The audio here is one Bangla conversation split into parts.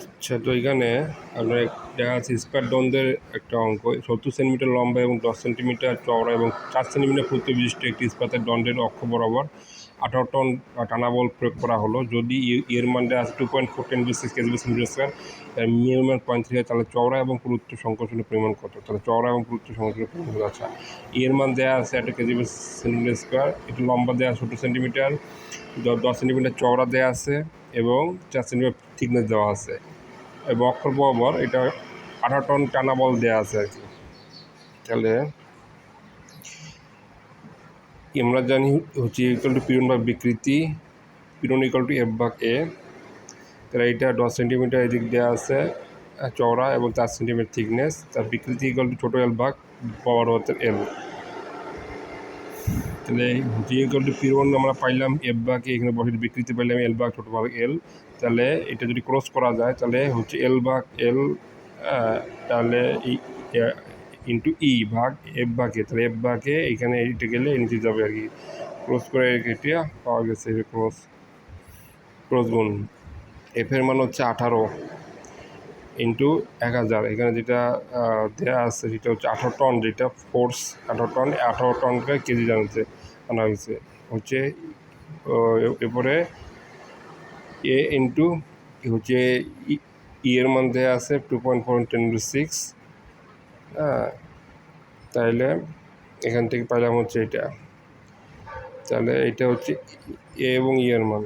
আচ্ছা তো এখানে আপনার দেখা যাচ্ছে স্কোয়ার দ্বন্দ্বের একটা অঙ্ক। সত্তর সেন্টিমিটার লম্বা এবং দশ সেন্টিমিটার চওড়া এবং চার সেন্টিমিটার প্রত্যেক বিশিষ্ট একটি ইস্পাতের দণ্ডের অক্ষ বরাবর আঠারো টন টানা বল প্রয়োগ করা হলো। যদি এর মান দেওয়া আছে two point four ten B six KG centimetre square minimum point three তাহলে চওড়া এবং পুরুত্ব সংকোচনের পরিমাণ কত? তাহলে চওড়া এবং পুরুত্ব সংকোচনের পরিমাণ কত? আচ্ছা এর মান দেওয়া আছে একটা কেজি সেন্টিমিটার স্কোয়ার একটু লম্বা দেওয়া সত্তর সেন্টিমিটার দশ সেন্টিমিটার চওড়া দেওয়া আছে এবং সেন্টিমিটার থিকনেস দেওয়া আছে। এবং অক্ষর বরাবর এটা আঠারো টন টানা বল দেওয়া আছে আর কি। তাহলে আমরা জানি হচ্ছে ইকুয়াল টু পিরন বা বিকৃতি। পিরন ইকুয়াল টু এফ বাক এ তাহলে এটা দশ সেন্টিমিটার এদিক দেওয়া আছে চওড়া এবং চার সেন্টিমিটার থিকনেস তার বিকৃতি ইকুয়াল টু ছোটো এল বাক বড় এল তাহলে জি ইকুয়াল টু পিরন আমরা পাইলাম এফ বাকে এখানে বসে বিকৃতি পাইলাম এল বাক ছোটো ভাগ এল তাহলে এটা যদি ক্রস করা যায়, তাহলে হচ্ছে এল ভাগ এল তাহলে ইন্টু ই ভাগ এফ ভাগে তাহলে এফ ভাগে এখানে এইটা গেলে নিচে যাবে আর কি। ক্রস করে এটা পাওয়া গেছে ক্রস ক্রস গুণ। এফের মান হচ্ছে আঠারো ইন্টু এক হাজার। এখানে যেটা দেওয়া আছে সেটা হচ্ছে আঠারো টন, যেটা ফোর্স আঠারো টন আঠারো টনকে কেজি জানতে। আনা হয়েছে হচ্ছে এরপরে এ ইন্টু হচ্ছে ই- ই এর মান দেওয়া আছে two point four ten to six হ্যাঁ তাইলে এখান থেকে পাইলাম হচ্ছে এটা তাহলে এটা হচ্ছে এ এবং ই এর মান।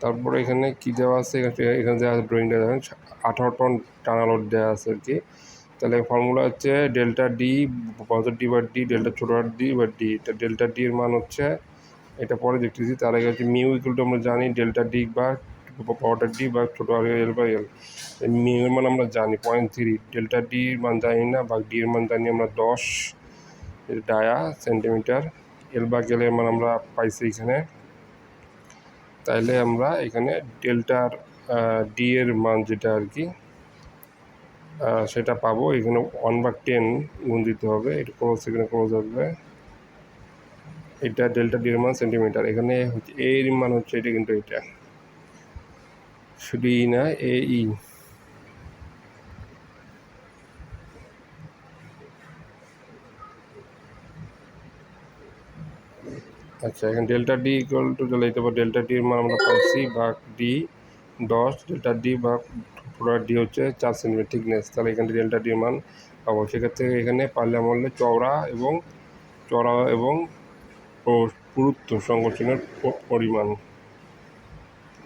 তারপরে এখানে কি দেওয়া আছে? এখানে এখানে দেওয়া আছে ড্রয়িংটা দেখেন, আঠারো টন টানা লোড দেওয়া আছে আর কি। তাহলে ফর্মুলা হচ্ছে ডেল্টা ডি পজিটিভ ডি বা ডি ডেল্টা ছোটো আর ডি বা ডি তা ডেল্টা ডি এর মান হচ্ছে, এটা পরে দেখতেছি, তার আগে হচ্ছে মিউ ইকুয়াল টু আমরা জানি ডেল্টা ডি বা পাওয়াটা ডি বা ছোটো আর এল বা এল মিউ এর মান আমরা জানি পয়েন্ট থ্রি ডেল্টা ডি এর মান জানি না বা ডি এর মান জানি আমরা দশ ডায়া সেন্টিমিটার এল বা এল এর মান আমরা পাইছি এখানে। তাইলে আমরা এখানে ডেল্টার ডি এর মান যেটা আর কি সেটা পাবো। এখানে ওয়ান বা টেন গুণ দিতে হবে। এটা ক্রস, এখানে ক্রস আসবে। এটা ডেল্টা ডি এর মান সেন্টিমিটার এখানে হচ্ছে এর মান হচ্ছে এটা কিন্তু এটা। শুধু ই না এ ই আচ্ছা এখানে ডেল্টা ডি ইকুয়াল টু তাহলে এটা ডেল্টা ডি এর মান আমরা পাইছি, ভাগ ডি দশ ডেল্টা ডি ভাগ পুরো ডি হচ্ছে চার সেন্টিমিটার থিকনেস তাহলে এখানে ডেল্টা ডি মান পাবো। সেক্ষেত্রে এখানে পাল্লা বললে চওড়া এবং চওড়া এবং পুরুত্ব সংকোচনের পরিমাণ।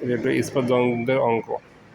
এটা একটা ইস্পাত দ্বন্দ্বের অঙ্ক।